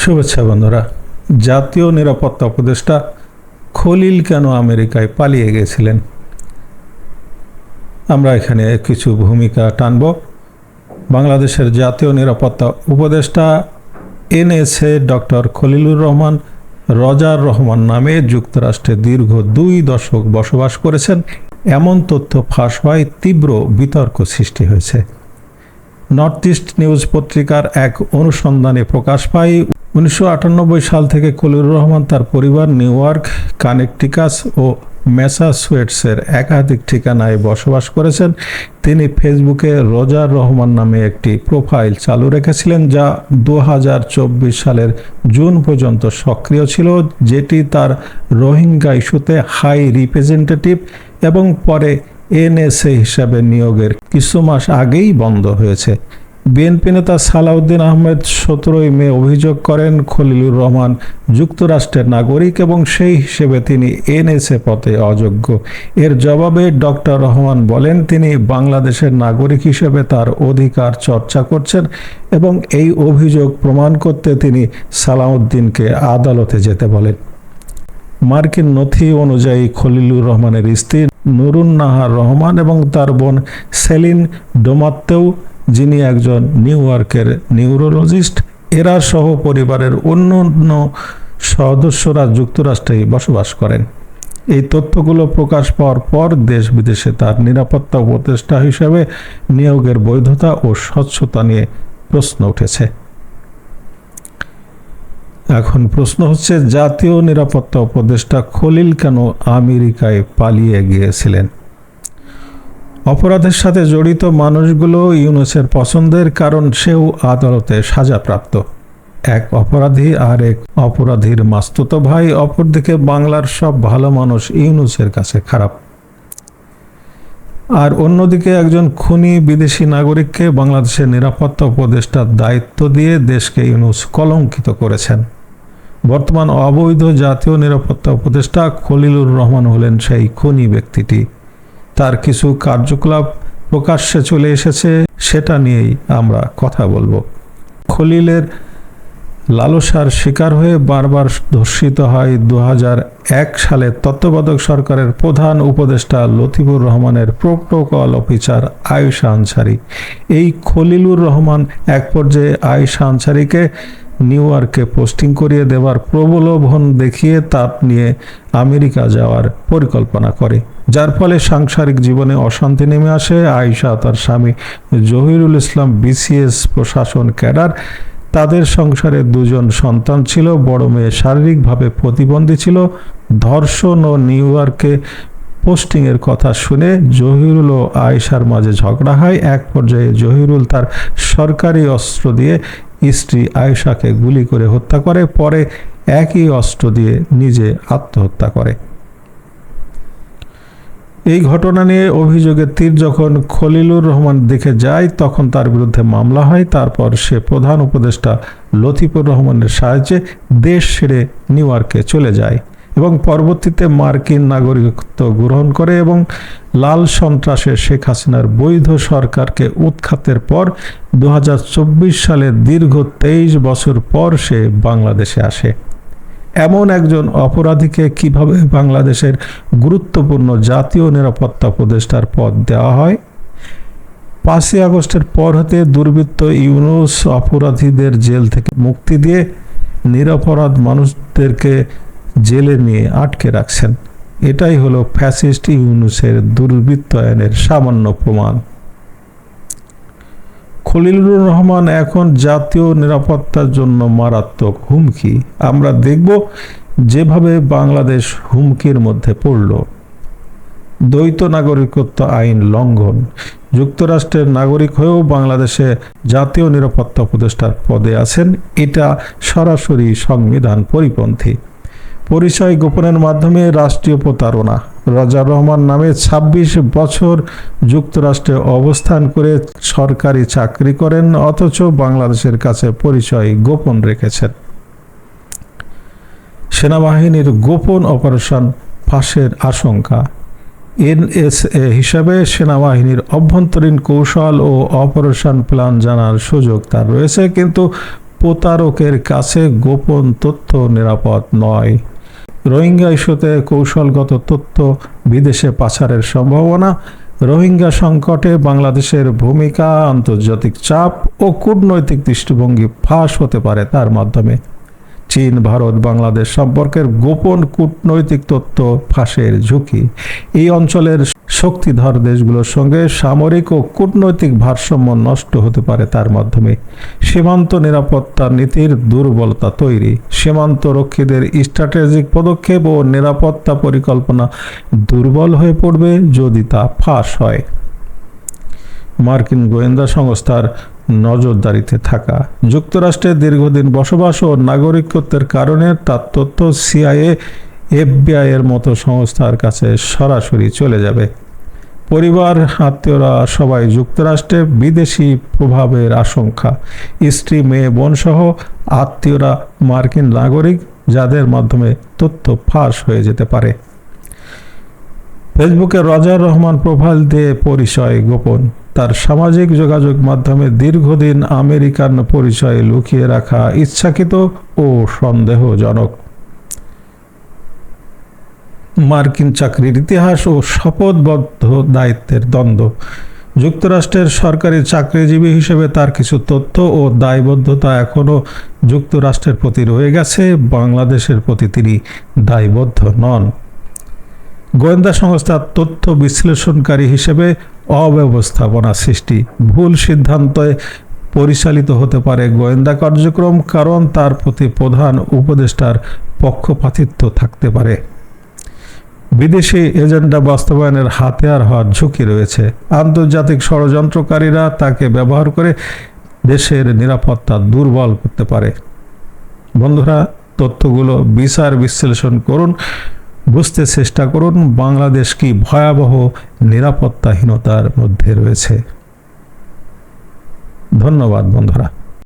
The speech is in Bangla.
শুভেচ্ছা বন্ধুরা, জাতীয় নিরাপত্তা উপদেষ্টা খলিল কেন আমেরিকায় পালিয়ে গেছিলেন? আমরা এখানে কিছু ভূমিকা টানব। বাংলাদেশের জাতীয় নিরাপত্তা উপদেষ্টা NSA doctor Khalilur Rahman, Roger Rahman নামে যুক্তরাষ্ট্রে দীর্ঘ দুই দশক বসবাস করেছেন। এমন তথ্য ফাঁস হয় তীব্র বিতর্ক সৃষ্টি হয়েছে। নর্থ ইস্ট নিউজ পত্রিকার এক অনুসন্ধানে প্রকাশ পায় উনিশশো সাল থেকে খলিলুর রহমান তার পরিবার নিউ ইয়র্ক, কানেকটিকাস ও ম্যাসাচুয়েটসের একাধিক ঠিকানায় বসবাস করেছেন। তিনি ফেসবুকে রোজার রহমান নামে একটি প্রোফাইল চালু রেখেছিলেন, যা দু হাজার চব্বিশ সালের জুন পর্যন্ত সক্রিয় ছিল, যেটি তার রোহিঙ্গা ইস্যুতে হাই রিপ্রেজেন্টেটিভ এবং পরে এনএসএ হিসাবে নিয়োগের কিছু মাস আগেই বন্ধ হয়েছে। বিএনপি নেতা সালাউদ্দিন আহমেদ সতেরোই মে অভিযোগ করেন, খলিলুর রহমান যুক্তরাষ্ট্রের নাগরিক এবং সেই হিসেবে তিনি এনএসএ পথে অযোগ্য। এর জবাবে ডক্টর রহমান বলেন, তিনি বাংলাদেশের নাগরিক হিসেবে তার অধিকার চর্চা করছেন এবং এই অভিযোগ প্রমাণ করতে তিনি সালাউদ্দিনকে আদালতে যেতে বলেন। মার্কিন নথি অনুযায়ী খলিলুর রহমানের স্ত্রী নুরুন নাহার রহমান এবং তার বোন সেলিন ডোমাত্তেও যিনি একজন নিউ ইয়র্কের নিউরোলজিস্ট, এরা সহ পরিবারের অন্য অন্য সদস্যরা যুক্তরাষ্ট্রেই বসবাস করেন। এই তথ্যগুলো প্রকাশ পাওয়ার পর দেশ বিদেশে তার নিরাপত্তা উপদেষ্টা হিসেবে নিয়োগের বৈধতা ও স্বচ্ছতা নিয়ে প্রশ্ন উঠেছে। এখন প্রশ্ন হচ্ছে, জাতীয় নিরাপত্তা উপদেষ্টা খলিল কেন আমেরিকায় পালিয়ে গিয়েছিলেন? অপরাধের সাথে জড়িত মানুষগুলো ইউনুসের পছন্দের কারণ সেও আদালতে সাজাপ্রাপ্ত। এক অপরাধী আর এক অপরাধীর মাস্তুত ভাই অপরদিকে বাংলার সব ভালো মানুষ ইউনুসের কাছে খারাপ। আর অন্যদিকে একজন খুনি বিদেশি নাগরিককে বাংলাদেশের নিরাপত্তা উপদেষ্টার দায়িত্ব দিয়ে দেশকে ইউনুস কলঙ্কিত করেছেন। বর্তমান অবৈধ জাতীয় নিরাপত্তা উপদেষ্টা খলিলুর রহমান হলেন সেই খুনি ব্যক্তিটি। তার কিছু কার্যকলাপ প্রকাশ্যে চলে এসেছে, সেটা নিয়েই আমরা কথা বলব। খলিলের লালসার শিকার হয়ে বারবার ধর্ষিত হয় দু সালে তত্ত্বাবধায়ক সরকারের প্রধান উপদেষ্টা লতিফুর রহমানের প্রোটোকল অফিসার আয়ুষা আনসারি। এই খলিলুর রহমান এক পর্যায়ে আয়ুষা আনসারিকে নিউ ইয়র্কে পোস্টিং করিয়ে দেওয়ার প্রবলোভন দেখিয়ে তাপ নিয়ে আমেরিকা যাওয়ার পরিকল্পনা করে। যার ফলে সাংসারিক জীবনে অশান্তি নেমে আসে। আয়সা তার স্বামী জহিরুল ইসলাম বিসিএস প্রশাসন ক্যাডার। তাদের সংসারে দুজন সন্তান ছিল। বড় মেয়ে শারীরিকভাবে প্রতিবন্ধী ছিল। ধর্ষণ ও নিউ ইয়র্কে পোস্টিংয়ের কথা শুনে জহিরুল ও আয়েশার মাঝে ঝগড়া হয়। এক পর্যায়ে জহিরুল তার সরকারি অস্ত্র দিয়ে স্ত্রী আয়েশাকে গুলি করে হত্যা করে, পরে একই অস্ত্র দিয়ে নিজে আত্মহত্যা করে। এই ঘটনা নিয়ে অভিযোগের তীর যখন খলিলুর রহমান দেখে যায়, তখন তার বিরুদ্ধে মামলা হয়। তারপর সে প্রধান উপদেষ্টা লতিফুর রহমানের সাহায্যে দেশ ছেড়ে নিউ ইয়র্কে চলে যায়। এবং পরবর্তীতে মার্কিন নাগরিকত্ব গ্রহণ করে এবং লাল সন্ত্রাসের শেখ হাসিনার বৈধ সরকারকে উৎখাতের পর দু সালে দীর্ঘ তেইশ বছর পর সে বাংলাদেশে আসে। এমন একজন অপরাধীকে কীভাবে বাংলাদেশের গুরুত্বপূর্ণ জাতীয় নিরাপত্তা উপদেষ্টার পদ দেওয়া হয়? পাঁচই আগস্টের পর হতে দুর্বৃত্ত ইউনুস অপরাধীদের জেল থেকে মুক্তি দিয়ে নিরপরাধ মানুষদেরকে জেলে নিয়ে আটকে রাখছেন। এটাই হলো ফ্যাসিস্ট ইউনুসের দুর্বৃত্তায়নের সামান্য প্রমাণ। খলিলুর রহমান এখন জাতীয় নিরাপত্তার জন্য মারাত্মক হুমকি। আমরা দেখব যেভাবে বাংলাদেশ হুমকির মধ্যে পড়ল। দ্বৈত নাগরিকত্ব আইন লঙ্ঘন। যুক্তরাষ্ট্রের নাগরিক হয়েও বাংলাদেশে জাতীয় নিরাপত্তা উপদেষ্টার পদে আছেন। এটা সরাসরি সংবিধান পরিপন্থী। পরিচয় গোপনের মাধ্যমে রাষ্ট্রীয় প্রতারণা। রাজা রহমান নামে ২৬ বছর যুক্তরাষ্ট্রে অবস্থান করে সরকারি চাকরি করেন, অথচ বাংলাদেশের কাছে পরিচয় গোপন রেখেছেন। সেনাবাহিনীর গোপন অপারেশন ফাঁসের আশঙ্কা। এনএসএ হিসাবে সেনাবাহিনীর অভ্যন্তরীণ কৌশল ও অপারেশন প্ল্যান জানার সুযোগ তার রয়েছে, কিন্তু প্রতারকের কাছে গোপন তথ্য নিরাপদ নয়। রোহিঙ্গা ইস্যুতে কৌশলগত তথ্য বিদেশে পাচারের সম্ভাবনা, রোহিঙ্গা সংকটে বাংলাদেশের ভূমিকা, আন্তর্জাতিক চাপ ও কূটনৈতিক দৃষ্টিভঙ্গি ফাঁস হতে পারে তার মাধ্যমে। চীন, ভারত, বাংলাদেশ সম্পর্কের গোপন কূটনৈতিক তথ্য ফাঁসের ঝুঁকি। এই অঞ্চলের শক্তিধর দেশগুলোর সঙ্গে সামরিক ও কূটনৈতিক ভারসাম্য নষ্ট হতে পারে তার মাধ্যমে। সীমান্ত নিরাপত্তা নীতির দুর্বলতা তৈরি। সীমান্ত রক্ষীদের স্ট্র্যাটেজিক পদক্ষেপ ও নিরাপত্তা পরিকল্পনা দুর্বল হয়ে পড়বে যদি তা ফাঁস হয়। মার্কিন গোয়েন্দা সংস্থার নজরদারিতে থাকা। যুক্তরাষ্ট্রে দীর্ঘদিন বসবাস ও নাগরিকত্বের কারণে তার তথ্য সিআইএ, এফবিআই এর মতো সংস্থার কাছে সরাসরি চলে যাবে। পরিবার, আত্মীয়রা, সবাই যুক্তরাষ্ট্রে বিদেশি প্রভাবের আশঙ্কা। স্ত্রী, মেয়ে, বোনসহ আত্মীয়রা মার্কিন নাগরিক যাদের মাধ্যমে তথ্য ফাঁস হয়ে যেতে পারে। ফেসবুকে রজার রহমান প্রোফাইল দিয়ে পরিচয় গোপন। তার সামাজিক যোগাযোগ মাধ্যমে দীর্ঘদিন আমেরিকান পরিচয় লুকিয়ে রাখা ইচ্ছাকৃত ও সন্দেহজনক। মার্কিন চাকরির ইতিহাস ও শপথবদ্ধ দায়িত্বের দ্বন্দ্ব। যুক্তরাষ্ট্রের সরকারি চাকরিজীবী হিসেবে তার কিছু তথ্য ও দায়বদ্ধতা এখনও যুক্তরাষ্ট্রের প্রতি রয়ে গেছে, বাংলাদেশের প্রতি তিনি দায়বদ্ধ নন। গোয়েন্দা সংস্থার তথ্য বিশ্লেষণকারী হিসেবে অব্যবস্থাপনা সৃষ্টি ভুল সিদ্ধান্তে পরিচালিত হতে পারে গোয়েন্দা কার্যক্রম, কারণ তার প্রতি প্রধান উপদেষ্টার পক্ষপাতিত্ব থাকতে পারে। বিদেশি এজেন্ডা বাস্তবায়নের হাতিয়ার হওয়ার ঝুঁকি রয়েছে। আন্তর্জাতিক ষড়যন্ত্রকারীরা তাকে ব্যবহার করে দেশের নিরাপত্তা দুর্বল করতে পারে। বন্ধুরা, তথ্যগুলো বিচার বিশ্লেষণ করুন, বুঝতে চেষ্টা করুন বাংলাদেশ কি ভয়াবহ নিরাপত্তাহীনতার মধ্যে রয়েছে। ধন্যবাদ বন্ধুরা।